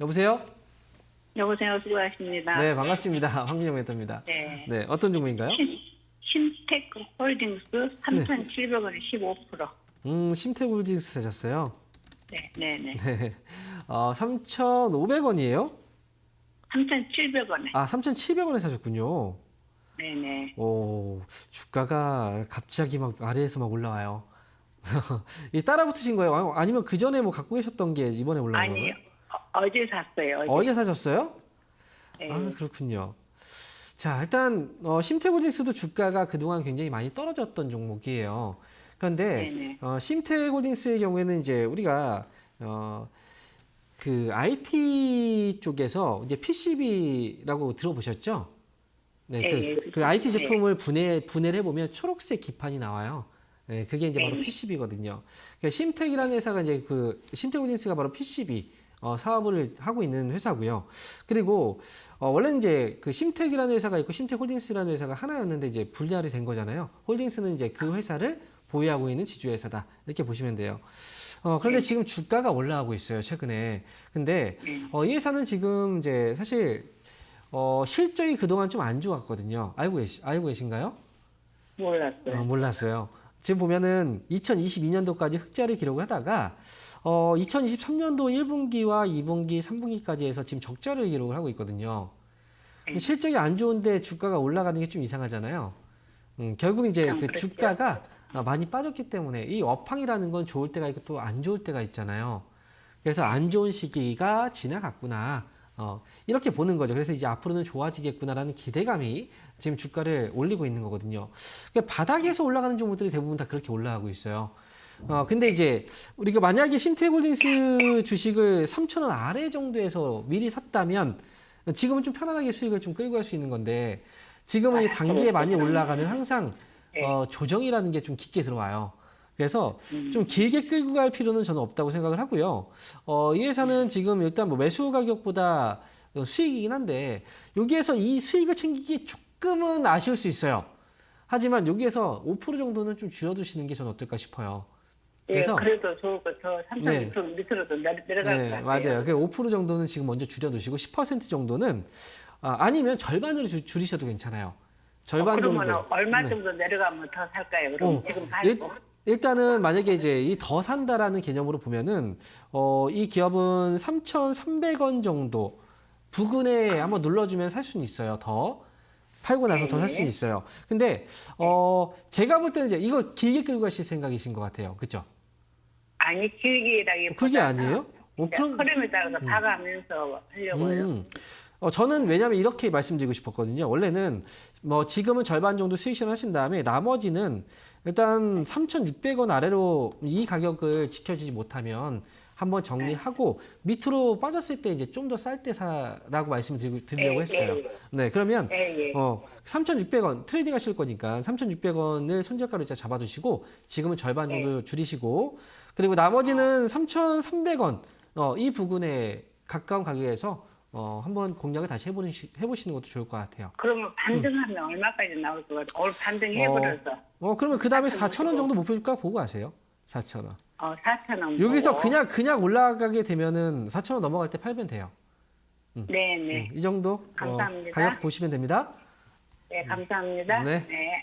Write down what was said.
여보세요? 여보세요. 수고하십니다. 네, 반갑습니다. 황민영 멘토입니다. 네. 네, 어떤 종목인가요? 신, 신테크 홀딩스 3,700원에 15%. 음, 심태골딩스 사셨어요? 네, 네, 네. 네. 어, 3,500원이에요? 3,700원에. 아, 3,700원에 사셨군요. 네, 네. 오, 주가가 갑자기 막 아래에서 막 올라와요. 이 따라 붙으신 거예요? 아, 아니면 그 전에 뭐 갖고 계셨던 게 이번에 올라온 아니, 거예요? 어, 어제 샀어요. 어제. 어제 사셨어요? 네. 아, 그렇군요. 자, 일단 어, 심태골딩스도 주가가 그동안 굉장히 많이 떨어졌던 종목이에요. 그런데 네네. 어, 심태골딩스의 경우에는 이제 우리가 어, 그 IT 쪽에서 이제 PCB라고 들어보셨죠? 네, 예, 그, 예, 그 IT 예. 제품을 분해 분해를 해보면 초록색 기판이 나와요. 네, 그게 이제 바로 예. PCB거든요. 그러니까 심텍이라는 회사가 이제 그 심텍홀딩스가 바로 PCB 어, 사업을 하고 있는 회사고요. 그리고 어, 원래는 이제 그 심텍이라는 회사가 있고 심텍홀딩스라는 회사가 하나였는데 이제 분리가 된 거잖아요. 홀딩스는 이제 그 회사를 보유하고 있는 지주회사다 이렇게 보시면 돼요. 어, 그런데 지금 주가가 올라가고 있어요 최근에. 근데 어, 이 회사는 지금 이제 사실 어, 실적이 그동안 좀 안 좋았거든요. 알고 계시 알고 계신가요? 몰랐어요. 어, 몰랐어요. 지금 보면은 2022년도까지 흑자를 기록을 하다가 어, 2023년도 1분기와 2분기, 3분기까지 해서 지금 적자를 기록을 하고 있거든요. 네. 실적이 안 좋은데 주가가 올라가는 게 좀 이상하잖아요. 음, 결국 이제 참그 그랬죠. 주가가 아, 많이 빠졌기 때문에 이 업황이라는 건 좋을 때가 있고 또 안 좋을 때가 있잖아요. 그래서 안 좋은 시기가 지나갔구나. 어, 이렇게 보는 거죠. 그래서 이제 앞으로는 좋아지겠구나라는 기대감이 지금 주가를 올리고 있는 거거든요. 그러니까 바닥에서 올라가는 종목들이 대부분 다 그렇게 올라가고 있어요. 어, 근데 이제 우리가 만약에 심태골딩스 주식을 3,000원 아래 정도에서 미리 샀다면 지금은 좀 편안하게 수익을 좀 끌고 갈 수 있는 건데 지금은 이 단기에 많이 올라가면 항상 어, 조정이라는 게 좀 깊게 들어와요. 그래서 좀 길게 끌고 갈 필요는 저는 없다고 생각을 하고요. 어, 이 회사는 지금 일단 뭐 매수 가격보다 수익이긴 한데 여기에서 이 수익을 챙기기 조금은 아쉬울 수 있어요. 하지만 여기에서 5% 정도는 좀 줄여두시는 게 저는 어떨까 싶어요. 그래서 예, 그래도 좋을 것 같아요. 3,600원 네. 밑으로도 내려, 내려갈 네, 것 같아요. 맞아요. 그 5% 정도는 지금 먼저 줄여두시고 10% 정도는 아, 아니면 절반으로 줄- 줄이셔도 괜찮아요. 절반 어, 그러면 정도. 얼마 네. 정도 내려가면 더 살까요? 그럼 어, 지금 일, 팔고. 일단은 만약에 이제 이 더 산다라는 개념으로 보면은 어, 이 기업은 3,300원 정도 부근에 한번 눌러주면 살 수는 있어요. 더 팔고 나서 더 살 수는 있어요. 근데 어, 제가 볼 때는 이제 이거 길게 끌고 가실 생각이신 것 같아요. 그죠? 아니 길게라기보다 그게 아니에요? 어, 그럼 흐름에 따라서 봐가면서 하려고요. 음. 어, 저는 왜냐면 이렇게 말씀드리고 싶었거든요. 원래는 뭐 지금은 절반 정도 수익 실현하신 다음에 나머지는 일단 3,600원 아래로 이 가격을 지켜지지 못하면 한번 정리하고 밑으로 빠졌을 때 이제 좀 더 쌀 때 사라고 말씀을 드리려고 예, 했어요. 예, 예. 네, 그러면 예, 예. 어, 3,600원 트레이딩 하실 거니까 3,600원을 손절가로 이제 잡아두시고 지금은 절반 정도 줄이시고 그리고 나머지는 3,300원 어, 이 부근에 가까운 가격에서 어, 한번 공략을 다시 해보시, 해보시는 것도 좋을 것 같아요. 그러면 반등하면 얼마까지 나올 것 같아요? 오늘 반등해버려서 어, 그러면 그 다음에 4,000원 정도 목표 주가 보고 하세요. 4,000원. 어, 4천 원. 여기서 보고. 그냥 그냥 올라가게 되면은 4,000원 넘어갈 때 팔면 돼요. 네네. 음, 이 정도 어, 감사합니다. 가격 보시면 됩니다. 네, 감사합니다. 네. 네.